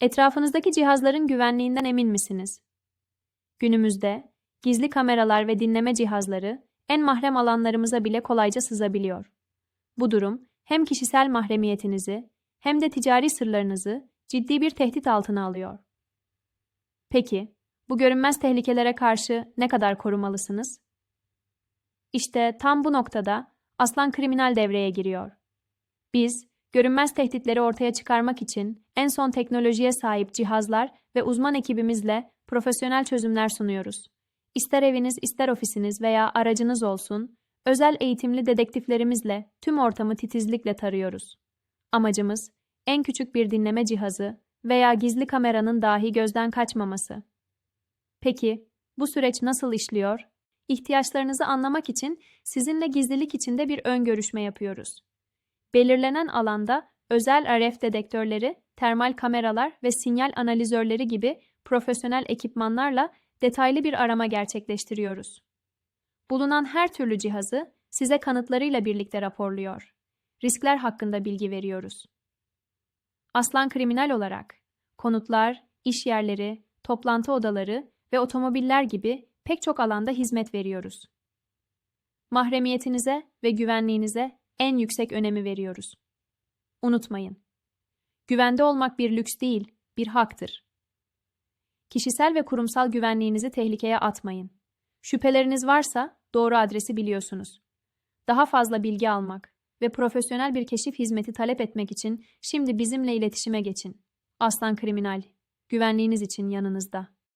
Etrafınızdaki cihazların güvenliğinden emin misiniz? Günümüzde gizli kameralar ve dinleme cihazları en mahrem alanlarımıza bile kolayca sızabiliyor. Bu durum hem kişisel mahremiyetinizi hem de ticari sırlarınızı ciddi bir tehdit altına alıyor. Peki, bu görünmez tehlikelere karşı ne kadar korumalısınız? İşte tam bu noktada aslan kriminal devreye giriyor. Biz, görünmez tehditleri ortaya çıkarmak için en son teknolojiye sahip cihazlar ve uzman ekibimizle profesyonel çözümler sunuyoruz. İster eviniz, ister ofisiniz veya aracınız olsun, özel eğitimli dedektiflerimizle tüm ortamı titizlikle tarıyoruz. Amacımız, en küçük bir dinleme cihazı veya gizli kameranın dahi gözden kaçmaması. Peki, bu süreç nasıl işliyor? İhtiyaçlarınızı anlamak için sizinle gizlilik içinde bir ön görüşme yapıyoruz. Belirlenen alanda özel RF dedektörleri, termal kameralar ve sinyal analizörleri gibi profesyonel ekipmanlarla detaylı bir arama gerçekleştiriyoruz. Bulunan her türlü cihazı size kanıtlarıyla birlikte raporluyor. Riskler hakkında bilgi veriyoruz. Aslan kriminal olarak konutlar, iş yerleri, toplantı odaları ve otomobiller gibi pek çok alanda hizmet veriyoruz. Mahremiyetinize ve güvenliğinize en yüksek önemi veriyoruz. Unutmayın. Güvende olmak bir lüks değil, bir haktır. Kişisel ve kurumsal güvenliğinizi tehlikeye atmayın. Şüpheleriniz varsa doğru adresi biliyorsunuz. Daha fazla bilgi almak ve profesyonel bir keşif hizmeti talep etmek için şimdi bizimle iletişime geçin. Aslan Kriminal, güvenliğiniz için yanınızda.